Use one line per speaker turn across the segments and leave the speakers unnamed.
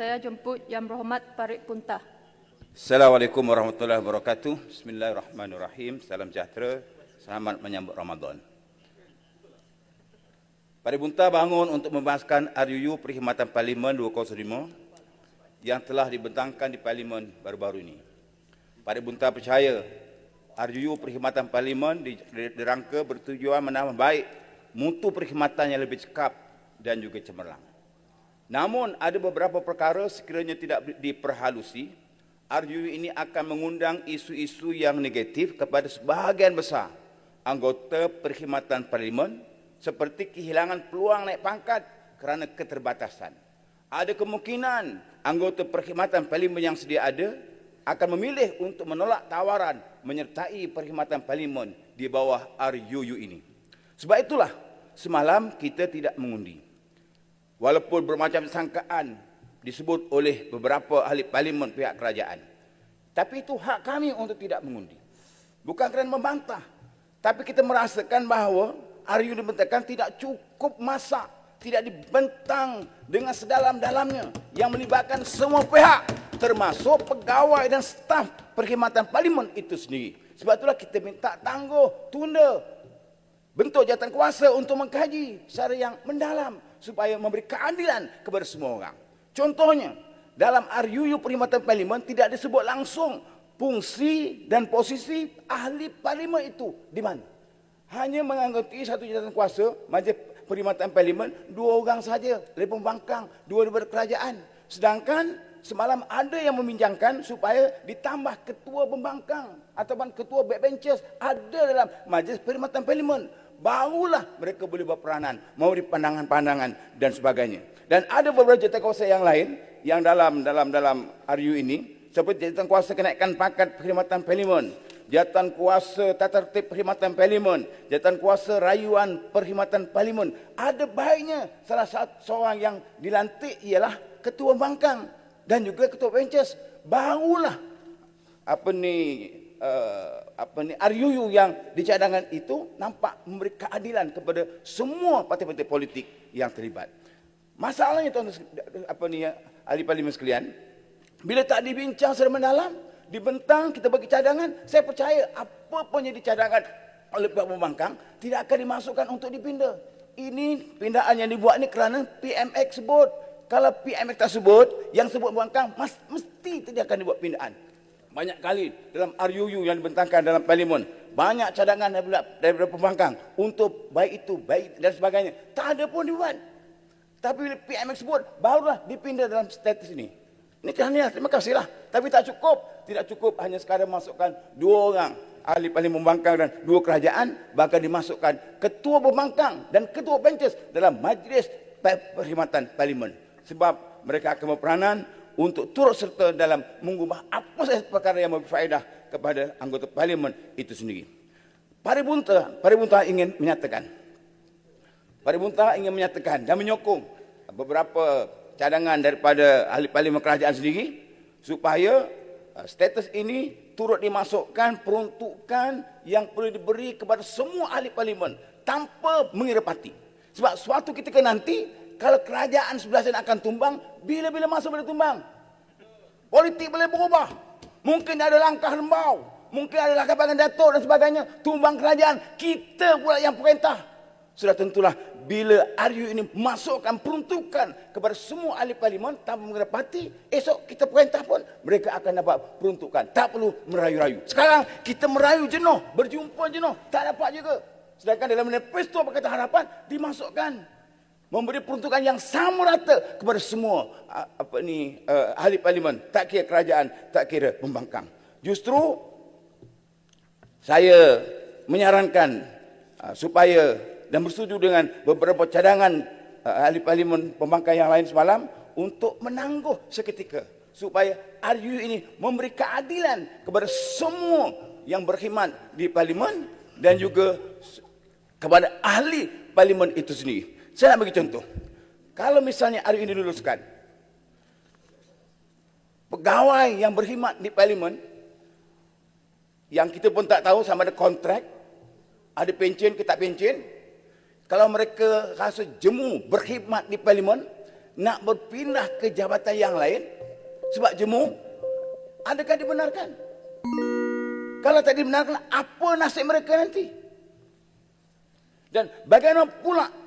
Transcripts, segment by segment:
Saya jemput Yang Berhormat Parit Puntah.
Assalamualaikum warahmatullahi wabarakatuh. Bismillahirrahmanirrahim. Salam sejahtera. Selamat menyambut Ramadan. Pari Bunta bangun untuk membahaskan RUU Perkhidmatan Parlimen 205 yang telah dibentangkan di Parlimen baru-baru ini. Pari Bunta percaya RUU Perkhidmatan Parlimen dirangka bertujuan menambah baik mutu perkhidmatan yang lebih cekap dan juga cemerlang. Namun ada beberapa perkara sekiranya tidak diperhalusi, RUU ini akan mengundang isu-isu yang negatif kepada sebahagian besar anggota perkhidmatan parlimen seperti kehilangan peluang naik pangkat kerana keterbatasan. Ada kemungkinan anggota perkhidmatan parlimen yang sedia ada akan memilih untuk menolak tawaran menyertai perkhidmatan parlimen di bawah RUU ini. Sebab itulah semalam kita tidak mengundi. Walaupun bermacam sangkaan disebut oleh beberapa ahli parlimen pihak kerajaan. Tapi itu hak kami untuk tidak mengundi. Bukan kerana membantah. Tapi kita merasakan bahawa RU dibentangkan tidak cukup masa. Tidak dibentang dengan sedalam-dalamnya. Yang melibatkan semua pihak. Termasuk pegawai dan staf perkhidmatan parlimen itu sendiri. Sebab itulah kita minta tangguh, tunda bentuk jawatan kuasa untuk mengkaji secara yang mendalam supaya memberi keadilan kepada semua orang. Contohnya, dalam RUU Perkhidmatan Parlimen tidak disebut langsung fungsi dan posisi ahli parlimen itu di mana. Hanya menganggoti satu jawatan kuasa, majlis perkhidmatan parlimen, dua orang saja dari pembangkang, dua daripada kerajaan. Sedangkan semalam ada yang membincangkan supaya ditambah ketua pembangkang ataupun ketua backbenchers ada dalam majlis perkhidmatan parlimen barulah mereka boleh berperanan, memberi pandangan-pandangan dan sebagainya. Dan ada beberapa jawatan kuasa yang lain yang dalam dalam dalam RU ini seperti jawatan kuasa kenaikan pangkat perkhidmatan parlimen, jawatan kuasa tata tertib perkhidmatan parlimen, jawatan kuasa rayuan perkhidmatan parlimen. Ada baiknya salah satu seorang yang dilantik ialah ketua bangkang dan juga ketua benches. Barulah apa ni uh, apa ni RUU yang dicadangkan itu nampak memberi keadilan kepada semua parti-parti politik yang terlibat. Masalahnya tuan apa ni ahli parlimen sekalian, bila tak dibincang secara mendalam, dibentang kita bagi cadangan, saya percaya apa pun yang dicadangkan oleh pihak pembangkang tidak akan dimasukkan untuk dipindah. Ini pindaan yang dibuat ni kerana PMX sebut. Kalau PMX tak sebut, yang sebut pembangkang mesti tidak akan dibuat pindaan banyak kali dalam RUU yang dibentangkan dalam parlimen. Banyak cadangan daripada, daripada pembangkang untuk baik itu baik dan sebagainya. Tak ada pun dibuat. Tapi bila PMX sebut barulah dipindah dalam status ini. Ini kerana terima kasihlah tapi tak cukup. Tidak cukup hanya sekadar masukkan dua orang ahli parlimen pembangkang dan dua kerajaan bahkan dimasukkan ketua pembangkang dan ketua benches dalam majlis perkhidmatan parlimen. Sebab mereka akan berperanan untuk turut serta dalam mengubah apa sahaja perkara yang berfaedah kepada anggota parlimen itu sendiri. Paribunta, Paribunta ingin menyatakan Paribunta ingin menyatakan dan menyokong beberapa cadangan daripada ahli parlimen kerajaan sendiri supaya uh, status ini turut dimasukkan peruntukan yang perlu diberi kepada semua ahli parlimen tanpa mengira parti. Sebab suatu ketika nanti kalau kerajaan sebelah sana akan tumbang, bila-bila masa boleh tumbang? Politik boleh berubah. Mungkin ada langkah lembau. Mungkin ada langkah bangan datuk dan sebagainya. Tumbang kerajaan. Kita pula yang perintah. Sudah tentulah bila RU ini masukkan peruntukan kepada semua ahli parlimen tanpa mengenai parti, esok kita perintah pun mereka akan dapat peruntukan. Tak perlu merayu-rayu. Sekarang kita merayu jenuh, berjumpa jenuh, tak dapat juga. Sedangkan dalam manifesto Pakatan Harapan dimasukkan memberi peruntukan yang sama rata kepada semua apa ni uh, ahli parlimen. Tak kira kerajaan tak kira pembangkang. Justru saya menyarankan uh, supaya dan bersetuju dengan beberapa cadangan uh, ahli parlimen pembangkang yang lain semalam untuk menangguh seketika supaya RU ini memberi keadilan kepada semua yang berkhidmat di parlimen dan juga kepada ahli parlimen itu sendiri saya nak bagi contoh. Kalau misalnya hari ini diluluskan, pegawai yang berkhidmat di parlimen, yang kita pun tak tahu sama ada kontrak, ada pencen ke tak pencen, kalau mereka rasa jemu berkhidmat di parlimen, nak berpindah ke jabatan yang lain sebab jemu, adakah dibenarkan? Kalau tak dibenarkan, apa nasib mereka nanti? Dan bagaimana pula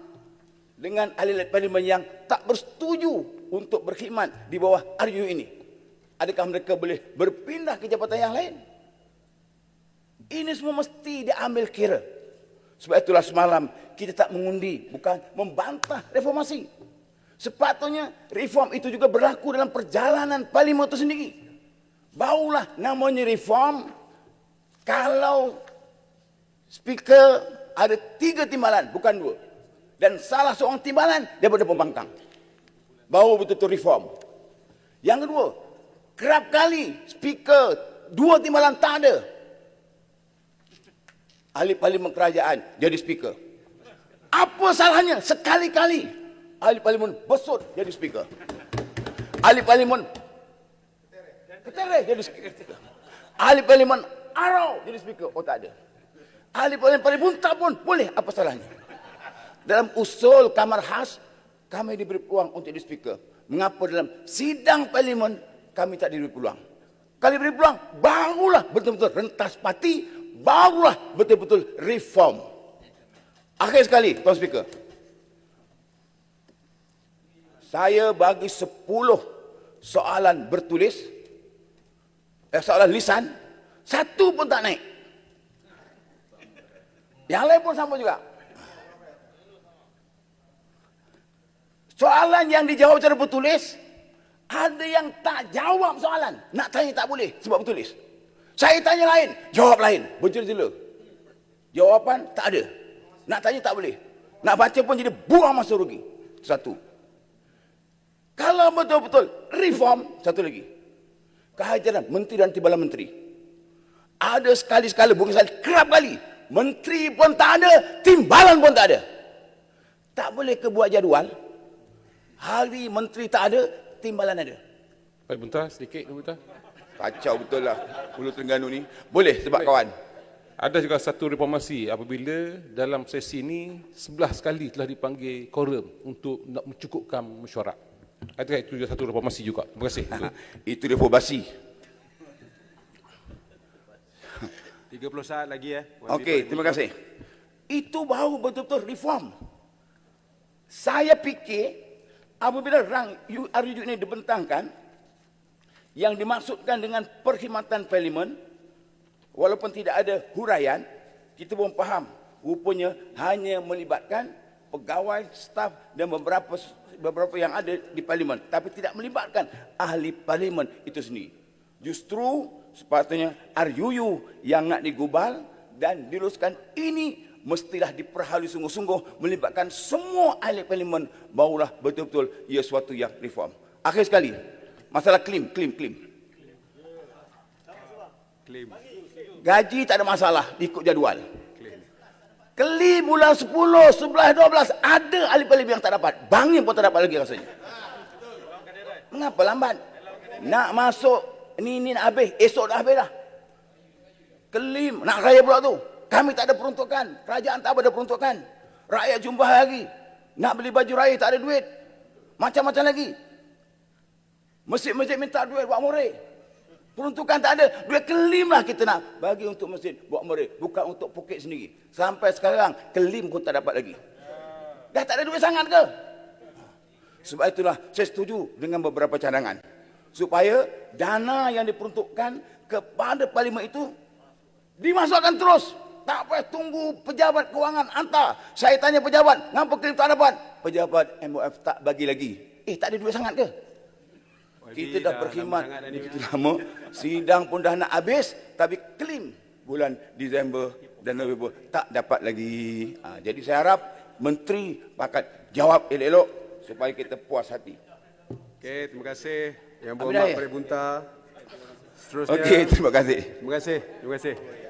dengan ahli parlimen yang tak bersetuju untuk berkhidmat di bawah RU ini? Adakah mereka boleh berpindah ke jabatan yang lain? Ini semua mesti diambil kira. Sebab itulah semalam kita tak mengundi, bukan membantah reformasi. Sepatutnya reform itu juga berlaku dalam perjalanan parlimen itu sendiri. Barulah namanya reform kalau speaker ada tiga timbalan, bukan dua. Dan salah seorang timbalan daripada pembangkang. Baru betul-betul reform. Yang kedua, kerap kali speaker dua timbalan tak ada. Ahli parlimen kerajaan jadi speaker. Apa salahnya sekali-kali ahli parlimen besut jadi speaker. Ahli parlimen ketere jadi speaker. Ahli parlimen arau jadi speaker. Oh tak ada. Ahli parlimen parlimen tak pun boleh. Apa salahnya? Dalam usul kamar khas, kami diberi peluang untuk jadi speaker. Mengapa dalam sidang parlimen kami tak diberi peluang? Kali beri peluang, barulah betul-betul rentas parti, barulah betul-betul reform. Akhir sekali, Tuan Speaker. Saya bagi 10 soalan bertulis, eh, soalan lisan, satu pun tak naik. Yang lain pun sama juga. Soalan yang dijawab secara bertulis, ada yang tak jawab soalan. Nak tanya tak boleh sebab bertulis. Saya tanya lain, jawab lain. Berjela-jela. Jawapan tak ada. Nak tanya tak boleh. Nak baca pun jadi buang masa rugi. Satu. Kalau betul-betul reform, satu lagi. Kehajaran menteri dan timbalan menteri. Ada sekali-sekala, bukan sekali, kerap kali. Menteri pun tak ada, timbalan pun tak ada. Tak boleh ke buat jadual. Hari menteri tak ada, timbalan ada.
Baik, bentar sedikit, bentar.
Kacau betul lah Pulau Terengganu ni. Boleh sebab
Baik.
kawan.
Ada juga satu reformasi apabila dalam sesi ini 11 kali telah dipanggil quorum untuk nak mencukupkan mesyuarat. Adakah itu juga satu reformasi juga? Terima kasih.
Itu reformasi.
30 saat lagi ya.
Okey, terima kasih. Itu baru betul-betul reform. Saya fikir apabila rang RUU ini dibentangkan yang dimaksudkan dengan perkhidmatan parlimen walaupun tidak ada huraian kita pun faham rupanya hanya melibatkan pegawai, staf dan beberapa beberapa yang ada di parlimen tapi tidak melibatkan ahli parlimen itu sendiri. Justru sepatutnya RUU yang nak digubal dan diruskan ini mestilah diperhalui sungguh-sungguh melibatkan semua ahli parlimen barulah betul-betul ia suatu yang reform. Akhir sekali, masalah klaim, klaim, klaim.
Klaim.
Gaji tak ada masalah ikut jadual. Keli bulan 10, 11, 12 ada ahli parlimen yang tak dapat. Bangin pun tak dapat lagi rasanya. Mengapa lambat? Nak masuk ni ni nak habis, esok dah habis dah. Kelim, nak raya pula tu. Kami tak ada peruntukan. Kerajaan tak ada peruntukan. Rakyat jumpa lagi. Nak beli baju raya tak ada duit. Macam-macam lagi. Masjid-masjid minta duit buat murid. Peruntukan tak ada. Duit kelim lah kita nak bagi untuk masjid buat murid. Bukan untuk poket sendiri. Sampai sekarang kelim pun tak dapat lagi. Dah tak ada duit sangat ke? Sebab itulah saya setuju dengan beberapa cadangan. Supaya dana yang diperuntukkan kepada parlimen itu dimasukkan terus. Tak payah tunggu pejabat kewangan hantar. Saya tanya pejabat, ngapa kelim tak dapat? Pejabat MOF tak bagi lagi. Eh, tak ada duit sangat ke? Kita dah berkhidmat begitu lama. Sidang pun dah nak habis. Tapi klaim bulan Disember dan November tak dapat lagi. Ha, jadi saya harap menteri pakat jawab elok-elok supaya kita puas hati.
Okey, terima kasih Yang
dah,
Berhormat
ya?
Peri Bunta. Seterusnya.
Okey, terima kasih.
Terima kasih. Terima kasih.